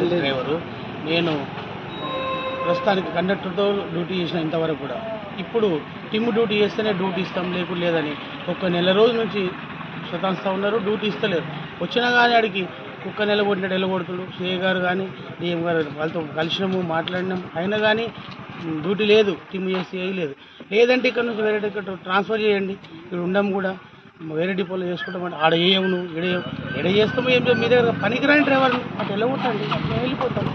Driver. నేను ప్రస్తుతానికి కండక్టర్తో duty చేసిన ఇంతవరకు కూడా. ఇప్పుడు టిమ్ డ్యూటీ చేస్తేనే డ్యూటీ ఇస్తాం లేకుండా లేదని. ఒక నెల రోజుల నుంచి స్వతంత్ర ఉన్నారు డ్యూటీ ఇస్తలేరు. వచ్చినా కానీ ఆడికి కుక్క నెల కొట్టినట్టు వెళ్ళగొడుతుడు సిఏ గారు కానీ డిఎం గారు వాళ్ళతో కలిసినాము మాట్లాడినాం. అయినా కానీ డ్యూటీ లేదు. టిమ్ చేసి వేయలేదు లేదంటే ఇక్కడ నుంచి వేరే టికెట్ ట్రాన్స్ఫర్ చేయండి. ఇక్కడ ఉండం కూడా. వేరే డిపోలో చేసుకుంటామంటే ఆడ వేయము నువ్వు? చేయము. ఈడ చేస్తాము ఏం మీ దగ్గర పనికిరాని డ్రైవర్ అటు వెళ్ళగొట్టండి మేము వెళ్ళిపోతాం.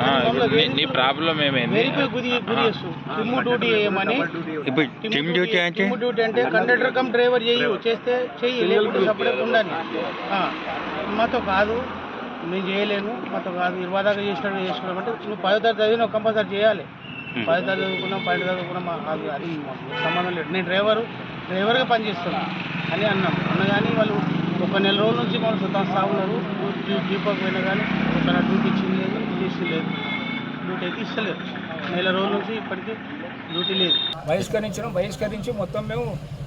ఆ, ఇప్పుడు నీ- నీ ప్రాబ్లం ఏమైంది? వెరిఫై గురి గురి చేస్తూ. టిమ్ డ్యూటీ చేయమని ఇప్పుడు టిమ్ డ్యూటీ అంటే? టిమ్ డ్యూటీ అంటే కండక్టర్ కమ్ డ్రైవర్ చేయు చేస్తే చెయ్యి లేకుంటే సపరేట్ ఉండాలి. ఆ, మాతో కాదు నేను చేయలేను మాతో కాదు ఇరవై దాకా చేసినట్టు చేసుకున్నాం అంటే నువ్వు పదో తరగతి చదివి కంపల్సరీ చేయాలి. పదో తరగతి చదువుకున్నాం పన్నెండు చదువుకున్నాం మా- అది అది మాకు సంబంధం లేదు. నేను డ్రైవరు డ్రైవర్గా పనిచేస్తున్నా. అని అన్నాం. అన్నగాని వాళ్ళు ఒక నెల రోజుల నుంచి మనం సుతాన్ ఉన్నారు. దీపక్ పోయినా కానీ ఒక డ్యూటీ ఇచ్చింది లేదు చేసింది లేదు డ్యూటీ అయితే ఇస్తలేదు నెల రోజుల నుంచి ఇప్పటికీ డ్యూటీ లేదు. బహిష్కరించడం బహిష్కరించి మొత్తం మేము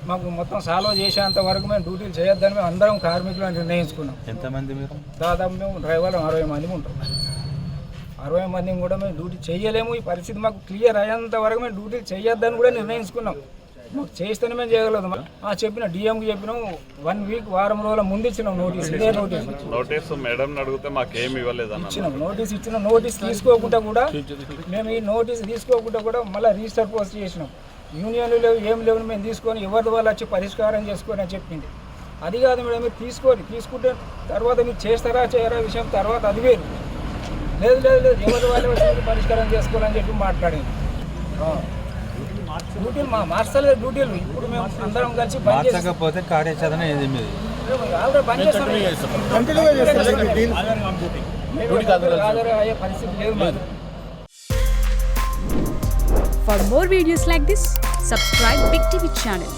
మాకు మొత్తం సాల్వ్ చేసేంత వరకు మేము డ్యూటీలు చేయొద్దని మేము అందరం కార్మికులు నిర్ణయించుకున్నాం. ఎంతమంది మీరు? దాదాపు మేము డ్రైవర్లు అరవై మంది ఉంటాం. అరవై మందిని కూడా మేము డ్యూటీ చేయలేము. ఈ పరిస్థితి మాకు క్లియర్ అయ్యేంత వరకు మేము డ్యూటీ చేయొద్దని కూడా నిర్ణయించుకున్నాం. మాకు చేస్తేనే మేము చేయగలుగుతాం. ఆ చెప్పిన డిఎంకి చెప్పినాం వన్ వీక్ వారం రోజుల ముందు ఇచ్చినాం నోటీస్ ఇదే నోటీస్ నోటీస్ మేడం అడిగితే మాకేం ఇవ్వలేదన్న ఇచ్చినాం నోటీస్ ఇచ్చిన. నోటీస్ తీసుకోకుండా కూడా మేము ఈ నోటీస్ తీసుకోకుండా కూడా మళ్ళీ రిజిస్టర్ పోస్ట్ చేసినాం. యూనియన్లు లేవు ఏం లేవు మేము తీసుకొని ఎవరి వాళ్ళు వచ్చి పరిష్కారం చేసుకొని అని చెప్పింది. అది కాదు మేడం మీరు తీసుకొని తీసుకుంటే తర్వాత మీరు చేస్తారా చేయరా విషయం తర్వాత అది వేరు. లేదు లేదు లేదు ఎవరి వాళ్ళు పరిష్కారం చేసుకోవాలని చెప్పి మాట్లాడింది. డ్యూటీలు మా మార్చలేదు డ్యూటీలు. ఇప్పుడు మేము అందరం కలిసి పని చేస్తాం మార్చకపోతే కార్యాచరణ ఏది మీది? పరిస్థితి లేదు మాది. For more videos like this, subscribe Big TV channel.